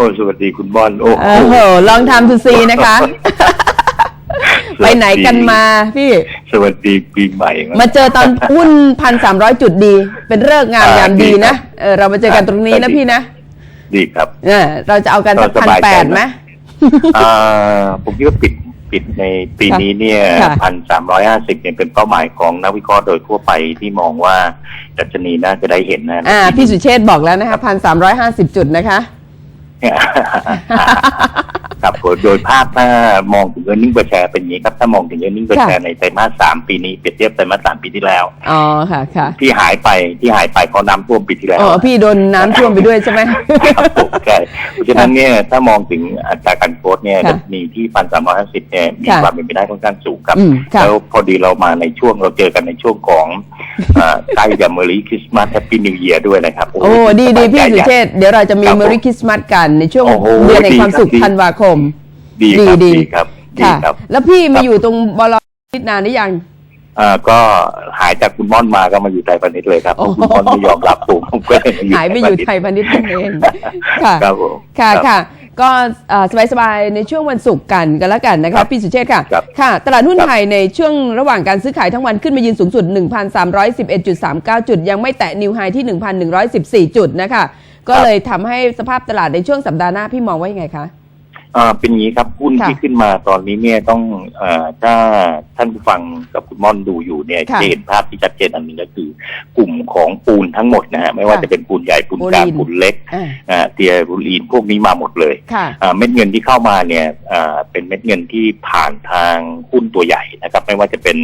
อ้สวัสดีคุณบอลโอ้โอ้โหลองทำทูซีนะคะ ไปไหนกันมาพี่ สวัสดีปีใหม่ มาเจอตอนหุ้นพันสามร้อยจุดดี เป็นเลิกษ์งามอ่ายามดีดีครันะบเออเรามาเจอกันตรงนี้ครันะบพี่นะ ดีครับเออเราจะเอากันสักก็พัสนบายแปใจดไหมนะอ่าผมคิดว่าปิดปิดในปีนี้เนี่ยค่ะพันสามร้อยห้าสิบเนี่ยเป็นเป้าหมายของนักวิเคราะห์โดยทั่วไปที่มองว่าดัชนีน่าจะได้เห็นนะอ่าพี่สุเชษฐ์บอกแล้วนะคะพันสามร้อยห้าสิบจุดนะคะเนี่ย ครับผมโดยภาพถ้ามองถึงเงินนิ่ง per share เป็นอย่างนี้ครับ ถ้ามองถึงเงินนิ่ง per ค่ะ share ในไตรมาสสามปีนี้เปรียบเทียบไตรมาสสามปีที่แล้วอ๋อค่ะค่ะที่หายไปที่หายไปเพราะน้ำท่วมปีที่แล้วอ๋อพี่โดนน้ำท่วมไปด้วยใช่ไหมครับผมใช่เพราะฉะนั้นเนี่ยถ้ามองถึงอัตราการโกรธเนี่ยค่ะดัชนีที่พันสามร้อยห้าสิบเนี่ยมีค่ะความเป็นไปได้ค่อนข้างสูงครับอืมค่ะแล้วพอดีเรามาในช่วงเราเจอกันในช่วงของอ่าใกล้จะเมอรี่คริสต์มาสแฮปปี้นิวเยียร์ด้วยนะครับ โอ้ดีดีพี่สุเชษฐ์เดี๋ยวเราจะมีครับผมม r ริคริสต์มาสกันในช่วงโอ้โหเดือนแห่งความสุขดีครับธันวาคม ดีครับดีดีครับดีค่ะครับแล้วพี่คมารับอยู่ตรงบลนิดนานหรือยังอ่าก็หายจากคุณม่อนมาก็มาอยู่ไทยพาณิชย์เลยครับเพราะคุณม่อนไม่ยอมรับผมผมก็เลยมาอยู่หายไปอยู่ไทยพาณิชย์นั่นเองค่ะครับผมค่ะรับค่ะ ก็สบายๆ ในช่วงวันศุกร์กันกันแล้วกันนะครัคะบพี่สุเชษฐ์ค่ะครับค่ะ ตลาดหุ้นครับไทยในช่วงระหว่างการซื้อขายทั้งวันขึ้นมายืนสูงสุด 1,311.39 จุด ยังไม่แตะนิวไฮที่ 1,114 จุดนะคะ ก็เลยทำให้สภาพตลาดในช่วงสัปดาห์หน้าพี่มองว่ายังไงคะ อ่าเป็นอย่างนี้ครับหุ้นค่ะที่ขึ้นมาตอนนี้เนี่ยต้องเอ่อถ้าท่านผู้ฟังกับคุณม่อนดูอยู่เนี่ยค่ะจะเห็นภาพที่ชัดเจนอันหนึ่งก็คือ กลุ่มของปูนทั้งหมดนะฮะไม่ว่าค่ะจะเป็นปูนใหญ่ปูนกลางปูนปูนเล็กอ่าอ่าเตียรูลีนพวกนี้มาหมดเลยค่ะ อ่าเม็ดเงินที่เข้ามาเนี่ยอ่าเป็นเม็ดเงินที่ผ่านทางหุ้นตัวใหญ่นะครับ ไม่ว่าจะเป็น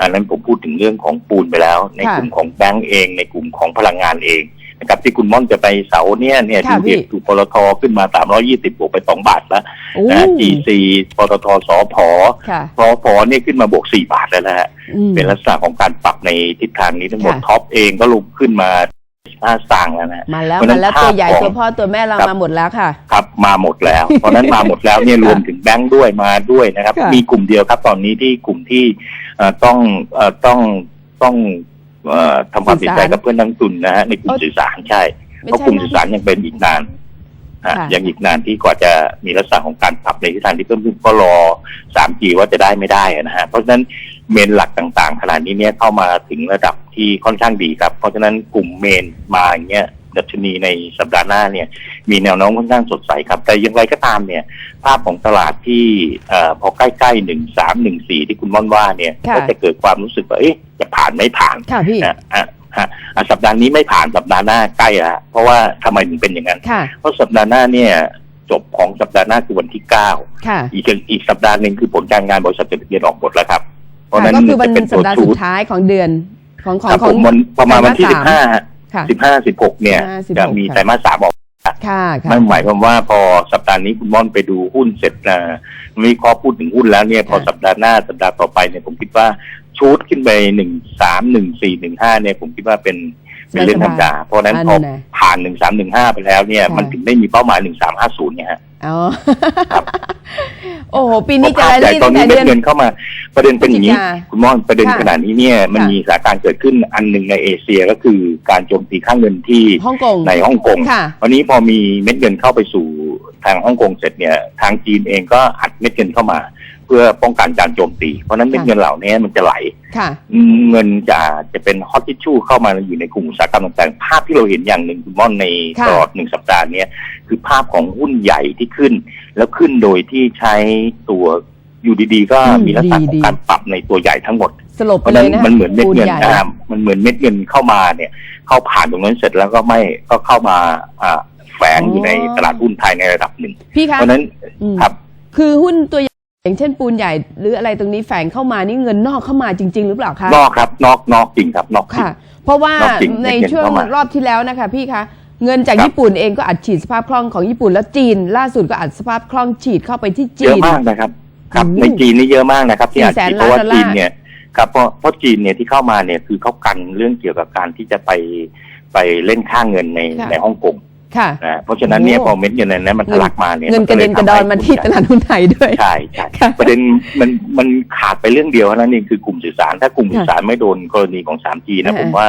อันนั้นผมพูดถึงเรื่องของปูนไปแล้ว ในค่ะ กลุ่มของแบงก์เอง ในกลุ่มของพลังงานเอง นะครับที่คุณม่อนจะไปเสาร์เนี่ยเนี่ยค่ะดูพี่เด็กถูกปตทขึ้นมา 320 บวกไป 2 บาทแล้วโอ้นะ GC ปตทสพค่ะพพเนี่ยขึ้นมาบวก 4 บาทแล้วนะฮะ อืม เป็นลักษณะของการปรับในทิศทางนี้ทั้งหมดค่ะ ท็อปเองก็ลุกขึ้นมา5สตางค์แล้วนะมาแล้วเพราะฉะนั้มานแล้วภาพตัวใหญ่ของตัวพ่อตัวแม่เราครับ มาหมดแล้วค่ะ ครับมาหมดแล้ว เพราะฉะนั้นมาหมดแล้วเนี่ยรวมถึงแบงค์ด้วยมาด้วยนะครับ ค่ะมีกลุ่มเดียวครับตอนนี้ที่กลุ่มที่เอ่อต้องเอ่อต้องต้องเอ่อ ทำความสื่เสีอยสารใจกับเพื่อนนักลงทุนนะฮะในกลุ่มเอ้าสื่อสารใช่ไม่เพราะใช่กลุ่มสื่อสารยังเป็นอีกนานฮะค่ะยังอีกนานที่กว่าจะมีลักษณะของการปรับในทิศทางที่เพิ่มขึ้นก็รอ 3G ว่าจะได้ไม่ได้นะฮะเพราะฉะนั้นเมนหลักต่างๆขนาดนี้เนี่ยเข้ามาถึงระดับที่ค่อนข้างดีครับ เพราะฉะนั้นกลุ่มเมนมาอย่างเงี้ย ดัชนีในสัปดาห์หน้าเนี่ย มีแนวโน้มค่อนข้างสดใสครับ แต่อย่างไรก็ตามเนี่ย ภาพของตลาดที่เอ่อพอใกล้ๆหนึ่งสามหนึ่งสี่ที่คุณม่อนว่าเนี่ยค่ะก็จะเกิดความรู้สึกว่าเอ๊ะจะผ่านไม่ผ่านค่ะพี่นะอะฮะอะสัปดาห์นี้ไม่ผ่านสัปดาห์หน้าใกล้แล้วเพราะว่าทำไมถึงเป็นอย่างนั้นค่ะเพราะสัปดาห์หน้าเนี่ยจบของสัปดาห์หน้าคือวันที่เก้าค่ะอีกอีกสัปดาห์หนึ่งคือผลการงานบริษัทจดทะเบียนออกหมดแล้วครับ เพราะฉะค่ะนั้นก็คือวันจะเป็นสัตัปวดาห์ชูสุดท้ายของเดือนของของครับขอผงมวันประมาณวันที่ไตรสิบมาห้า สค่ะสิบห้าสิบหกเนี่ย15จะมี16ไตรมาสสามออกค่ะค่ะนั่นหมายความว่าพอสัปดาห์นี้คุณม่อนไปดูหุ้นเสร็จนะมีข้อพูดถึงหุ้นแล้วเนี่ยพอค่ะสัปดาห์หน้าสัปดาห์ต่อไปเนี่ยผมคิดว่าชูดขึ้นไปหนึ่งสามหนึ่งสี่หนึ่งห้าเนี่ยผมคิดว่าเป็น เป็นเรื่องธรรมดาเพราะฉะนั้นพออันน่ะผ่านหนึ่งสามหนึ่งห้าไปแล้วเนี่ยค่ะมันถึงได้มีเป้าหมายหนึ่งสามห้าศูนย์เนี่ยฮะอ๋อครับโอ้โหปีนี้เพจะราะภาพได้ใหญ่รีตอนตั้งนี้แต่เม็เดืดอนเงินเข้ามา ประเด็นเป็นอย่างนี้พฤศจิกาคุณม่อนประเด็นค่ะขนาดนี้เนี่ย มันค่ะมีสถานการณ์เกิดขึ้นอันหนึ่งในเอเชียก็คือการโจมตีค่าเงินที่ฮ่องกงในฮ่องกงค่ะวันนี้พอมีเม็ดเงินเข้าไปสู่ทางฮ่องกงเสร็จเนี่ย ทางจีนเองก็อัดเม็ดเงินเข้ามา เพื่อป้องกันการโจมตี เพราะฉะนั้นเม็ดเงินเหล่านี้มันจะไหลค่ะเงินจะจะเป็นฮอตทิชชู่เข้ามาอยู่ในกลุ่มอุตสาหกรรมต่างๆ ภาพที่เราเห็นอย่างหนึ่งคุณม่อนในค่ะตลอดหนึ่งสัปดาห์เนี้ยคือภาพของหุ้นใหญ่ที่ขึ้น แล้วขึ้นโดยที่ใช้ตัวอยู่ดีๆ ก็อืมมีลักษณะขอดีงๆการปรับในตัวใหญ่ทั้งหมดสลบเพไปราะฉะเลนั้ยนนะมันเหมือนเม็ดเงินปูใหญ่อ่ามันเหมือนเม็ดเงินเข้ามาเนี่ย เข้าผ่านตรงนั้นเสร็จแล้วก็ไม่ก็เข้ามาอ่าแฝงอยู่ในตลาดหุ้นไทยในระดับหนึ่งพี่เพคะราะฉะนั้นอืมครับคือหุ้นตัวใหญ่ อย่างเช่นปูนใหญ่หรืออะไรตรงนี้แฝงเข้ามานี่เงินนอกเข้ามาจริง ๆ หรือเปล่าคะนอกครับ นอกนอกจริงครับนอกจริง ค่ะ เพราะว่านอกจริงในเงินช่วงเข้ามารอบที่แล้วนะคะ พี่คะเงินจากครับ ญี่ปุ่นเองก็อัดฉีดสภาพคล่องของญี่ปุ่นแล้วจีน ล่าสุดก็อัดสภาพคล่องฉีดเข้าไปที่จีเยอะน มากนะครับ ครับโอ้โหในจีนนี่เยอะมากนะครับ ที่อาจ400,000จะเพราะว่าล้านดอลลาร์ จีนเนี่ยครับเพราะเพราะจีนเนี่ยที่เข้ามาเนี่ยคือเขากันเรื่องเกี่ยวกับการที่จะไปไปเล่นค่าเงินในค่ะ ในฮ่องกง ค่ะนะเพราะฉะนั้นเนี่ยโอ้พอเม็ดเงินนั้นมันทะลักมาเนี่ยเงินกระเด็นกระดอนมาที่ตลาดหุ้นไทยด้วยใช่ใช่ค่ะประเด็นมันมันขาดไปเรื่องเดียวเท่านั้นเองคือกลุ่มสื่อสาร ถ้ากลุ่มสื่อสารไม่โดนกรณีของ 3G นะค่ะผมว่า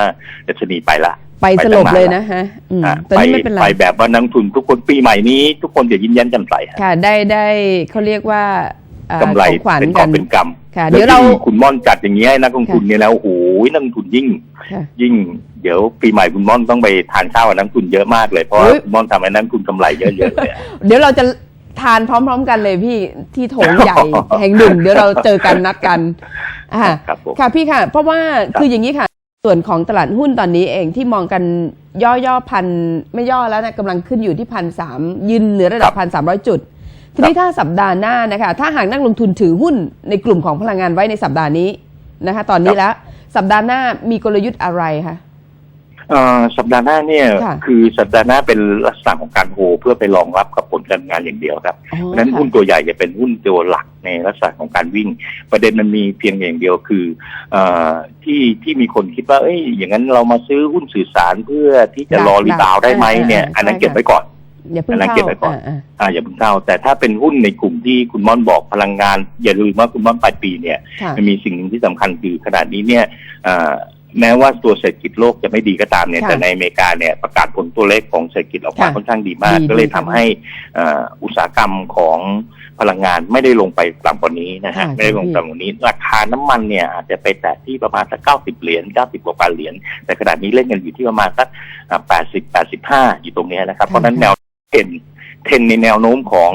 ดัชนีไปละไปสลบเลยนะฮะอืมอะตอนนี้ไม่เป็นไรไปแบบว่านักลงทุนทุกคนปีใหม่นี้ ทุกคนจะยิ้มแย้มแจ่มใสฮะค่ะ ได้ได้เขาเรียกว่าเอ่อกำไรของขวัญเป็นกกัอบนเป็นกำค่ะแล้วเดี๋ยวเราที่คุณม่อนจัดอย่างนี้ให้นักลงทุนเนี่ยแล้วโอ้โห นักลงทุนยิ่งค่ะยิ่ง เดี๋ยวปีใหม่คุณม่อนต้องไปทานข้าวกับนักลงทุนเยอะมากเลยเพราะว่าเฮ้ยคุณม่อนทำให้นักลงทุนกำไรเยอะๆเลยอะเดี๋ยวเราจะทานพร้อม ๆ กันเลยพี่ที่โถงใหญ่แห่งหนึ่งเดี๋ยวเราเจอกันนัดกันอ่าครับผมค่ะพี่ค่ะ เพราะว่าครับคืออย่างนี้ค่ะ ส่วนของตลาดหุ้นตอนนี้เองที่มองกันย่อย่อพันไม่ย่อแล้วนะกำลังขึ้นอยู่ที่พันสามยืนเหนือระดับพันสามร้อยจุดทีนี้ถ้าสัปดาห์หน้านะคะ ถ้าหากนักลงทุนถือหุ้นในกลุ่มของพลังงานไว้ในสัปดาห์นี้นะคะ ตอนนี้แล้ว สัปดาห์หน้ามีกลยุทธ์อะไรคะเอ่อสัปดาห์หน้าเนี่ยค่ะคือสัปดาห์หน้าเป็นลักษณะของการโฮเพื่อไปรองรับกับผลการงานอย่างเดียวครับอ๋อเพราะฉะนั้นค่ะหุ้นตัวใหญ่จะเป็นหุ้นตัวหลักในลักษณะของการวิ่ง ประเด็นมันมีเพียงอย่างเดียวคือเอ่อที่ที่มีคนคิดว่าเอ้ยอย่างนั้นเรามาซื้อหุ้นสื่อสารเพื่อที่จะรอรีบาวด์ได้ไหมเนี่ย อันนั้นเก็บไว้ก่อน อย่าเพิ่งอันนั้นเข้าเก็บไว้ก่อนอ่าอ่าอย่าเพิ่งเข้า แต่ถ้าเป็นหุ้นในกลุ่มที่คุณม่อนบอกพลังงาน อย่าลืมว่าคุณม่อนปลายปีเนี่ยค่ะมันมีสิ่งหนึ่งที่สำคัญคือขนาดนี้เนี่ยเอ่อแม้ว่าตัวเศรษฐกิจโลกจะไม่ดีก็ตามเนี่ยค่ะแต่ในอเมริกาเนี่ยประกาศผลตัวเลขของเศรษฐกิจออกมาค่ะค่อนข้างดีมากดีก็เลยดีทำค่ะให้เอ่ออุตสาหกรรมของพลังงานไม่ได้ลงไปต่ำกว่านี้นะฮะค่ะไม่ได้ลงต่ำกว่านี้ ราคาน้ำมันเนี่ยอาจจะไปแตะที่ประมาณสักเก้าสิบเหรียญเก้าสิบกว่าเหรียญแต่ขนาดนี้เล่นกันอยู่ที่ประมาณสักแปดสิบแปดสิบห้าอยู่ตรงเนี้ยนะครับเพราะฉะนั้นแนวเทรนเทรนในแนวโน้มของ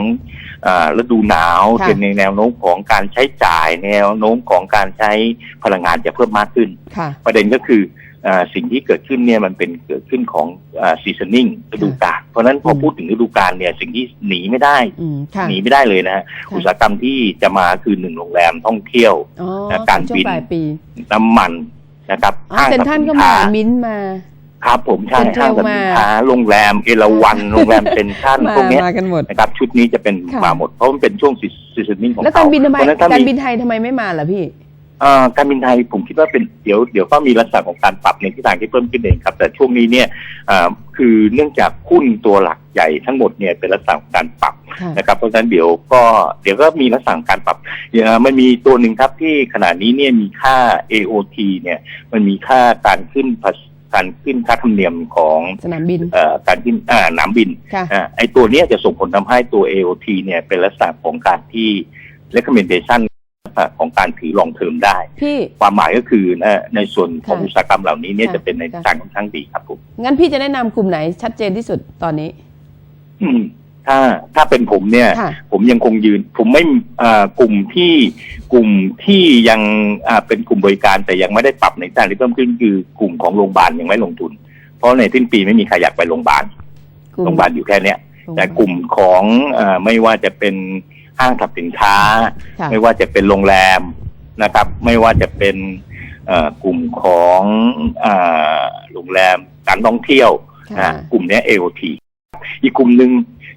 อ่าฤดูหนาวค่ะเป็นในแนวโน้มของการใช้จ่าย แนวโน้มของการใช้พลังงานจะเพิ่มมากขึ้น ค่ะ ประเด็นก็คืออาสิ่งที่เกิดขึ้นเนี่ยมันเป็นเกิดขึ้นของซีซันนิ่งฤดูกาลเพราะฉะนั้นพออม พูดถึงฤดูกาลเนี่ยสิ่งที่หนีไม่ได้ อืมค่ะ หนีไม่ได้เลยนะฮะค่ะ อุตสาหกรรมที่จะมาคือหนึ่งโรงแรมท่องเที่ยว อ๋อและการช่วบิงนปลายปีน้ำมันนะครับอ๋อเซ็นทรัลก็มามิ้นท์มา ครับผมใช่เซ็นทรัห้างลสรรพสินมาค้าโรงแรมเอราวันโรงแรมเซ็นทรัลมาพวกเนี้ยมากันหมดนะครับชุดนี้จะเป็นค่ะมาหมดเพราะมันเป็นช่วงซีซันนิ่งของแล้วเขาการบินทำไมเพราะฉะนั้นถ้าการมีบินไทยทำไมไม่มาล่ะพี่เอ่อการบินไทยผมคิดว่าเป็นเดี๋ยวเดี๋ยวก็มีลักษณะของการปรับในทิศทางที่เพิ่มขึ้นเองครับ แต่ช่วงนี้เนี่ยเอ่อคือเนื่องจากหุ้นตัวหลักใหญ่ทั้งหมดเนี่ยเป็นลักษณะของการปรับค่ะนะครับเพราะฉะนั้นเดี๋ยวก็เดี๋ยวก็มีลักษณะของการปรับเอ่อมันมีตัวหนึ่งครับที่ขณะนี้เนี่ยมีค่า AOT เนี่ยมันมีค่าการขึ้นภาษี การขึ้นค่าธรรมเนียมของสนามบินเอ่อการขึ้นอ่าน้ำบินค่ะอ่าไอตัวเนี้ยจะส่งผลทำให้ตัว AOT เนี่ยเป็นลักษณะของการที่ recommendation ของการถือลองเทอมได้พี่ความหมายก็คือนะในส่วนของค่ะอุตสาหกรรมเหล่านี้เนี่ยค่ะจะเป็นในค่ะทางค่อนข้างดีครับผมงั้นพี่จะแนะนำกลุ่มไหนชัดเจนที่สุดตอนนี้อืม ถ้าถ้าเป็นผมเนี่ย ค่ะผมยังคงยืน ผมไม่อ่ากลุ่มที่กลุ่มที่ยังอ่าเป็นกลุ่มบริการแต่ยังไม่ได้ปรับในด้านที่เพิ่มขึ้นคือกลุ่มของโรงพยาบาลยังไม่ลงทุน เพราะในสิ้นปีไม่มีใครอยากไปโรงพยาบาลกลุ่มโรงพยาบาลอยู่แค่เนี้ย แต่กลุ่มของเออไม่ว่าจะเป็นห้างสรรพสินค้า ค่ะ ไม่ว่าจะเป็นโรงแรมนะครับ ไม่ว่าจะเป็นเอ่อกลุ่มของเอ่อโรงแรมการท่องเที่ยวค่ะอ่ากลุ่มเนี้ย AOT อีกกลุ่มหนึ่ง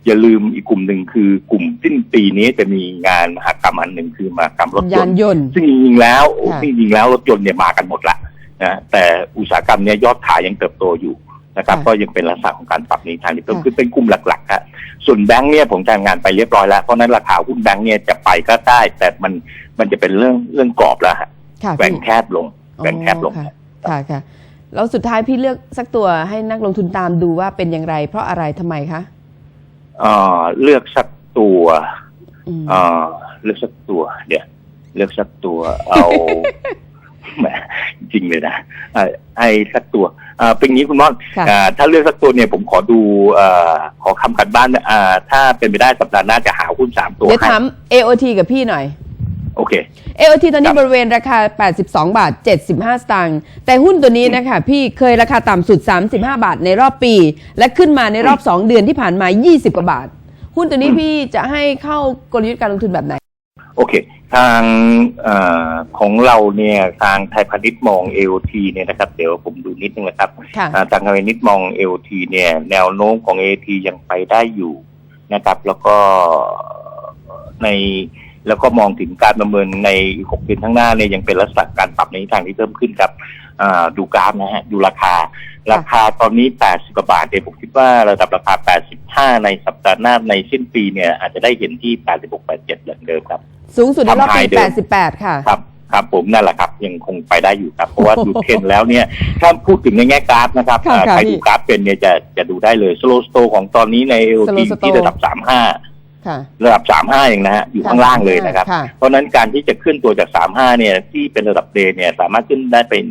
อย่าลืมอีกกลุ่มหนึ่งคือกลุ่มสิ้นปีนี้จะมีงานมหกรรมอันหนึ่งคือมหกรรมรถยยานนต์ยนต์ ซึ่งจริงๆแล้วค่ะซึ่งจริงๆแล้วรถยนต์เนี่ยมากันหมดละนะแต่อุตสาหกรรมเนี้ยยอดขายยังเติบโตอยู่นะครับ ค่ะก็ยังเป็นลักษณะของการปรับในทางที่เพิ่มค่ะ ขึ้นเป็นกลุ่มหลักๆครับส่วนแบงค์เนี่ยผมทำงานไปเรียบร้อยแล้วเพราะฉะนั้นราคาหุ้นแบงค์เนี่ยจะไปก็ได้ แต่มันมันจะเป็นเรื่องเรื่องกรอบแล้วฮะค่ะแบ่งพี่แคบลงแบ่งแคบลง อ๋อค่ะค่ะค่ะแล้วสุดท้ายพี่เลือกสักตัวให้นักลงทุนตามดูว่าเป็นอย่างไร เพราะอะไรทำไมคะ เอ่อเลือกสักตัวอืมเอ่อเลือกสักตัว เดี๋ยวเลือกสักตัว เอาแหมจริงเลยนะเอ่อไอ้สักตัวเอ่อเป็นอย่างนี้คุณม่อนค่ะอ่าถ้าเลือกสักตัวเนี่ยผมขอดูเอ่อขอคำกันบ้านอ่าถ้าเป็นไปได้สัปดาห์หน้าจะหาหุ้นสามตัวเดี๋ยวให้ถาม AOT กับพี่หน่อย โอเค AOT ตอนคนี้รับบริเวณราคา 82 บาท 75 สตางค์ แต่หุ้นตัวนี้นะคะ พี่เคยราคาต่ำสุด 35 บาทในรอบปี และขึ้นมาในรอบ 2 เดือนที่ผ่านมา 20 กว่าบาท หุ้นตัวนี้พี่จะให้เข้ากลยุทธ์การลงทุนแบบไหน โอเค ทางเออของเราเนี่ยทางไทยพาณิชย์มอง AOT เนี่ยนะครับ เดี๋ยวผมดูนิดนึงนะครับค่ะอ่าทางไทยพาณิชย์มอง AOT เนี่ยแนวโน้มของ AOT ยังไปได้อยู่นะครับ แล้วก็ใน แล้วก็มองถึงการประเมินในหกเดือนข้างหน้าเนี่ยยังเป็นลักษณะการปรับในทิศทางที่เพิ่มขึ้นครับอ่าดูกราฟนะฮะดูราคา ราคาตอนนี้ 80กว่าบาทเนี่ยผมคิดว่าระดับราคา 85 ในสัปดาห์หน้าในสิ้นปีเนี่ยอาจจะได้เห็นที่ 86 87เหมือนเดิมครับ สูงสุดในรอบปีทำ high เดิม88 ค่ะครับครับผมนั่นแหละครับยังคงไปได้อยู่ครับ เพราะว่าดูเทรนด์แล้วเนี่ยถ้าพูดถึงในแง่กราฟนะครับค่ะอ่าค่ะใครพี่ดูกราฟเป็นเนี่ยจะจะดูได้เลยสโลสโตของตอนนี้ใน Slow ที Slow ที่ระดับสามห้าค่ะ ระดับสามห้าเองนะฮะอยู่ข้างล่างเลยนะครับค่ะเพราะฉะนั้นการที่จะขึ้นตัวจากสามห้าเนี่ยที่เป็นระดับเดย์เนี่ยสามารถขึ้นได้เป็น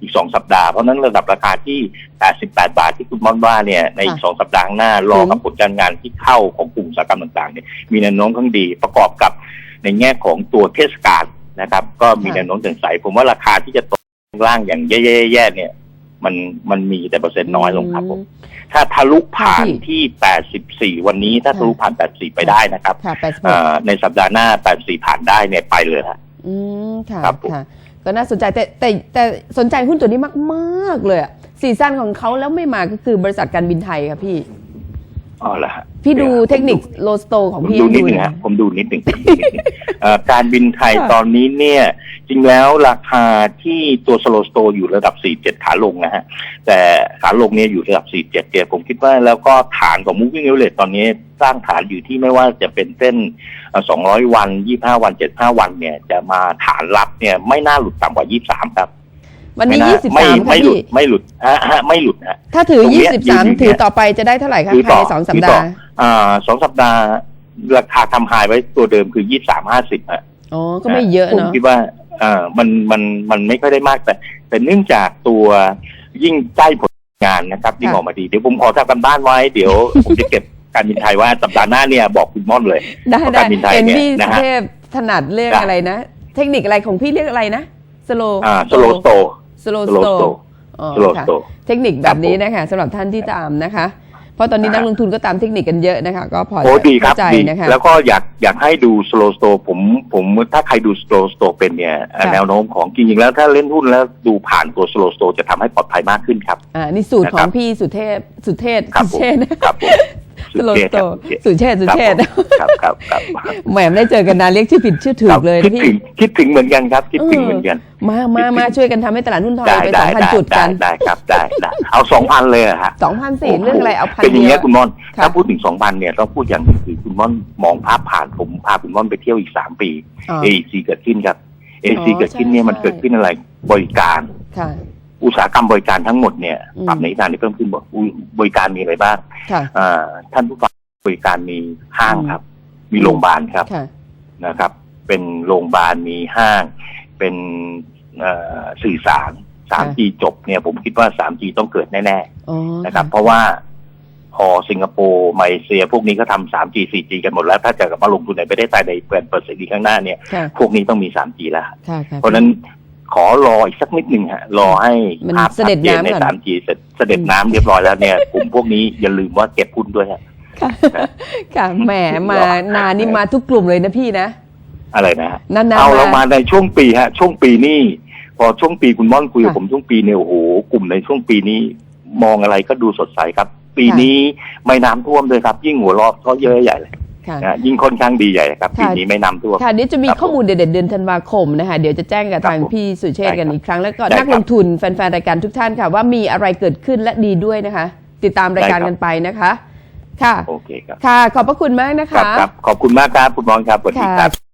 อีกสองสัปดาห์เพราะฉะนั้นระดับราคาที่แปดสิบแปดบาทที่คุณม่อนว่าเนี่ยในอีกค่ะสองสัปดาห์ข้างหน้ารอกับผลการงานที่เข้าของกลุ่มอุตสาหกรรมต่างๆเนี่ยมีแนวโน้มข้างดีประกอบกับในแง่ของตัวเทศกาลนะครับ ก็มีค่ะแนวโน้มถึงใสผมว่าราคาที่จะตกข้างล่างอย่างแย่ๆๆเนี่ย มันมันมีแต่เปอร์เซ็นต์น้อยลงครับผม ถ้าทะลุผ่านค่ะพี่ที่ 84 วันนี้ถ้าค่ะทะลุผ่าน 84 ไปได้นะครับค่ะแปดสิบหเอ่กอในสัปดาห์หน้า 84 ผ่านได้เนี่ยไปเลยฮะอืมค่ะครับผมค่ะ ก็น่าสนใจแต่แต่แต่สนใจหุ้นตัวนี้มาก ๆ เลยอะซีซั่นของเขาแล้วไม่มาก็คือบริษัทการบินไทยค่ะพี่อ๋อเหรอฮะพี่ดูดี๋ยวเทคนิคโลสโตขผองมพี่ดูให้นิดดูหนึ่งนะฮะผมดูนิดหนึ่งผมดูนิดหนึ่งเอ่อการบินไทยค่ะตอนนี้เนี่ย จริงแล้วราคาที่ตัวสโลสโตอยู่ระดับ 47 ขาลงนะฮะ แต่ขาลงเนี่ยอยู่ระดับ 47เนี่ยผมคิดว่าแล้วก็ฐานของ moving average ตอนนี้สร้างฐานอยู่ที่ไม่ว่าจะเป็นเส้นเอ่อ200 วัน 25 วัน 75 วันเนี่ย จะมาฐานรับเนี่ยไม่น่าหลุดต่ำกว่า 23 ครับวันนี้ไม่ายี่สิบไม่สามค่ะไม่หลุพี่ดไม่หลุดฮะฮะไม่หลุดฮะถ้าถือตรงเนี้ยี่ยสิบสามยืนอยู่ถือเนี่ยต่อไปจะได้เท่าไหร่คะถือภาต่ยอในสองสัปถือดาต่อห์อ่าสองสัปดาห์ราคาทำหายไว้ตัวเดิมคือ23 50ฮะอ๋อก็ไม่เยอะผมเนาะคิดว่า อ่ามันมันมันไม่ค่อยได้มากแต่ แต่เนื่องจากตัวยิ่งใกล้ผลงานนะครับยิ่งค่ะออกมาดีเดี๋ยวผมขอทำกันบ้านไว้ เดี๋ยวผมจะเก็บการบินไทยว่าสัปดาห์หน้าเนี่ยบอกคุณม่อนเลยได้เพราะได้การบินไทยเอ็นเนี่ยพี่นะสุฮะ เทพถนัดเรียกได้ อะไรนะ เทคนิคอะไรของพี่เรียกอะไรนะสโลอ่าสโลสโต สโล slow สโต slow อ๋อสโลสค่ะโต เทคนิคแบบนี้นะคะสำหรับท่านที่ตามนะคะ เพราะตอนนี้อ่านักลงทุนก็ตามเทคนิคกันเยอะนะคะ ก็พอโอ้จะดีครับเข้าใจดีนะคะแล้วก็อยากอยากให้ดูสโลสโตผมผมถ้าใครดูสโลสโตเป็นเนี่ยเอ่อค่ะแนวโน้มของจริงๆแล้วถ้าเล่นหุ้นแล้วดูผ่านตัวสโลสโตจะทำให้ปลอดภัยมากขึ้นครับอ่านี่สูตรขอนะครังบพี่สุเทพสุเทพครับสุผมเชษฐ์ครับผม สโลสุโตเชษฐ์สุเชษฐ์สุเชษฐ์ครับครับครับครับแหมไม่ได้เจอกันนานเรียกชื่อผิดชื่อถูครักบเลยคินะดพี่ถึงคิดถึงเหมือนกันครับ คิดถึงเออเหมือนกัน มามามาช่วยกันทำให้ตลาดหุ้นทองได้ไปได้สองพันได้จุดได้กันได้ครับได้ได้เอาสองพันเลยเหรอฮะสองพันสี่เรื่องอะไรเอาพันเป็นอย่างเดีเงี้ยยวคุณม่อนค่ะถ้าพูดถึงสองพันเนี่ยต้องพูดอย่างหนึงคือคุณม่อนมองภาพผ่านผมพาคุณม่อนไปเที่ยวอีกสามปีอ๋อ AEC เกิดขึ้นครับ AEC อ๋อเกิดขึ้นเนี่ยใช่มันเกิดขึ้นอะไรบริการค่ะ อุตสาหกรรมบริการทั้งหมดเนี่ยอืมปรับในทิศทางที่เพิ่มขึ้นบอกอุ๊ยบริการมีอะไรบ้างค่ะอ่าท่านผู้ฟังบริการมีห้างอืมครับ มีโรงพยาบาลครับค่ะนะครับ เป็นโรงพยาบาลมีห้าง เป็นเอ่อสื่อสาร 3G จบเนี่ย ผมคิดว่า 3G ต้องเกิดแน่อ๋อๆนะครับ เพราะว่าพอสิงคโปร์มาเลเซีย พวกนี้ก็ทำ 3G 4G กันหมดแล้ว ถ้าจะกลับมาลงทุนในประเทศไทยในเปลี่ยนเปิดเสรีข้างหน้าเนี่ยค่ะพวกนี้ต้องมี 3G แล้วค่ะค่ะเพราะฉะนั้น ขอรออีกสักนิดหนึ่งฮะรอให้มันภาพเสด็จชัจนในน้ำก่อน 3G เสร็จเสด็จน้ำเรียบร้อยแล้วเนี่ยกลุ่มพวกนี้อย่าลืมว่าเก็บหุ้นด้วยฮะค่ะค่ะแหมมานานนี่มาทุกกลุ่มเลยนะพี่นะ อะไรนะฮะนานๆเอาเรามามาในช่วงปีฮะ ช่วงปีนี้พอช่วงปีคุณม่อนคุยกับค่ะผมช่วงปีเนี่ยโอ้โหกลุ่มในช่วงปีนี้มองอะไรก็ดูสดใสครับ ปีค่ะนี้ไม่น้ำท่วมด้วยครับ ยิ่งหัวเราะก็เยอะใหญ่เลย ค่ะนะยิ่งค่อนข้างดีใหญ่ครับค่ะปีนี้ไม่น้ำท่วม ค่ะเดี๋ยวจะมีครับข้อมูลเด็ดๆเดือนธันวาคมนะคะเดี๋ยวจะแจ้งกับครับทางผมพี่สุเชษฐ์กันได้ครับอีกครั้งแล้วก็ได้นักครัลบงทุนแฟนๆรายการทุกท่านค่ะ ว่ามีอะไรเกิดขึ้นและดีด้วยนะคะ ติดตามรายการได้ครับ กันไปนะคะ ค่ะ โอเคครับค่ะ ขอบพระคุณมากนะครับคะครับขอบคุณมากครับคุณมอนครับสวัสดีค่ะครับ